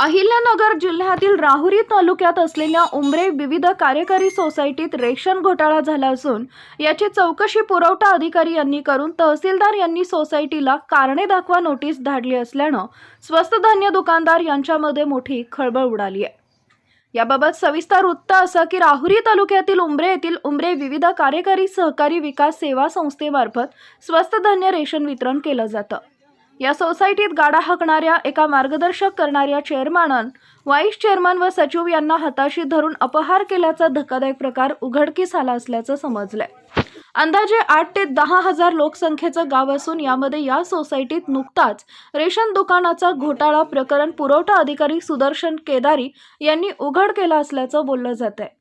अहिल्यानगर जिल्ह्यातील राहुरी तालुक्यात असलेल्या उमरे विविध कार्यकारी सोसायटीत रेशन घोटाळा झाला असून याची चौकशी पुरवठा अधिकारी यांनी करून तहसीलदार यांनी सोसायटीला कारणे दाखवा नोटीस धाडली असल्यानं स्वस्त धान्य दुकानदार यांच्यामध्ये मोठी खळबळ उडाली आहे. याबाबत सविस्तर वृत्त असं की राहुरी तालुक्यातील उमरे येथील उमरे विविध कार्यकारी सहकारी विकास सेवा संस्थेमार्फत स्वस्त धान्य रेशन वितरण केलं जातं. या सोसायटीत गाडा हाकणाऱ्या एका मार्गदर्शक करणाऱ्या चेअरमॅन व्हाईस चेअरमन व सचिव यांना हाताशी धरून अपहार केल्याचा धक्कादायक प्रकार उघडकीस आला असल्याचं समजलंय. अंदाजे आठ ते दहा हजार लोकसंख्येचं गाव असून यामध्ये या सोसायटीत नुकताच रेशन दुकानाचा घोटाळा प्रकरण पुरवठा अधिकारी सुदर्शन केदारी यांनी उघड केलं असल्याचं बोललं जात आहे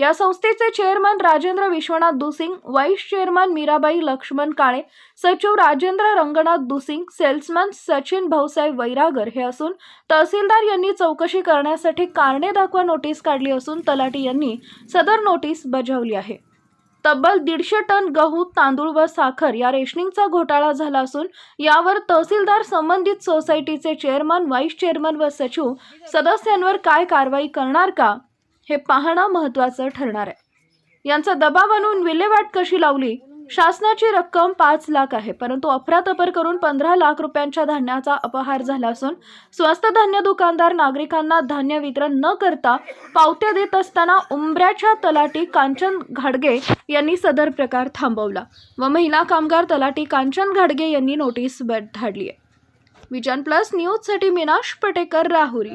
या संस्थेचे chairman Rajendra Vishwanath Dusing vice chairman Mirabai Laxman Kale सचिव राजेंद्र रंगनाथ दुसिंग सेल्समन सचिन भाऊसाहेब वैरागर हे असून तहसीलदार यांनी चौकशी करण्यासाठी कारणे दाखवा नोटीस काढली असून तलाठी यांनी सदर नोटीस बजावली आहे. तब्बल दीडशे टन गहू तांदूळ व साखर या रेशनिंगचा घोटाळा झाला असून यावर तहसीलदार संबंधित सोसायटीचे चेअरमन व्हाईस चेअरमन व सचिव सदस्यांवर काय कारवाई करणार का? हे पाहणं महत्त्वाचं ठरणार आहे. यांचा दबाव आणून विल्हेवाट कशी लावली? शासनाची रक्कम पाच लाख आहे परंतु अफरातफर करून पंधरा लाख रुपयांच्या धान्याचा अपहार झाला असून स्वस्त धान्य दुकानदार नागरिकांना धान्य वितरण न करता पावत्या देत असताना उंबऱ्याच्या तलाटी कांचन घाडगे यांनी सदर प्रकार थांबवला व महिला कामगार तलाटी कांचन घाडगे यांनी नोटीस धाडली आहे. विजन प्लस न्यूजसाठी मीनाश पटेकर राहुरी.